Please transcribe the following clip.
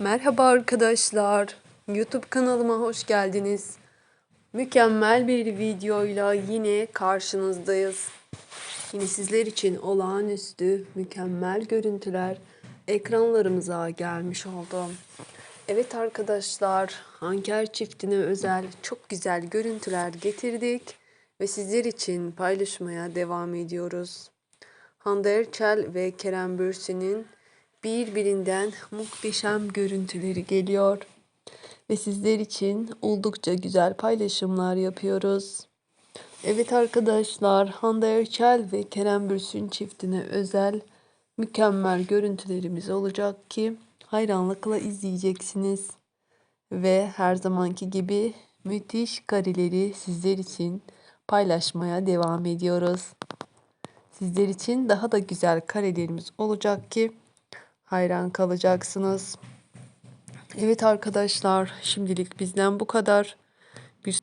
Merhaba arkadaşlar. YouTube kanalıma hoş geldiniz. Mükemmel bir videoyla yine karşınızdayız. Yine sizler için olağanüstü, mükemmel görüntüler ekranlarımıza gelmiş oldu. Evet arkadaşlar, Hanker çiftine özel çok güzel görüntüler getirdik ve sizler için paylaşmaya devam ediyoruz. Hande Erçel ve Kerem Bürsin'in birbirinden muhteşem görüntüleri geliyor. Ve sizler için oldukça güzel paylaşımlar yapıyoruz. Evet arkadaşlar Hande Erçel ve Kerem Bürsin çiftine özel mükemmel görüntülerimiz olacak ki hayranlıkla izleyeceksiniz. Ve her zamanki gibi müthiş kareleri sizler için paylaşmaya devam ediyoruz. Sizler için daha da güzel karelerimiz olacak ki hayran kalacaksınız. Evet arkadaşlar şimdilik bizden bu kadar. Bir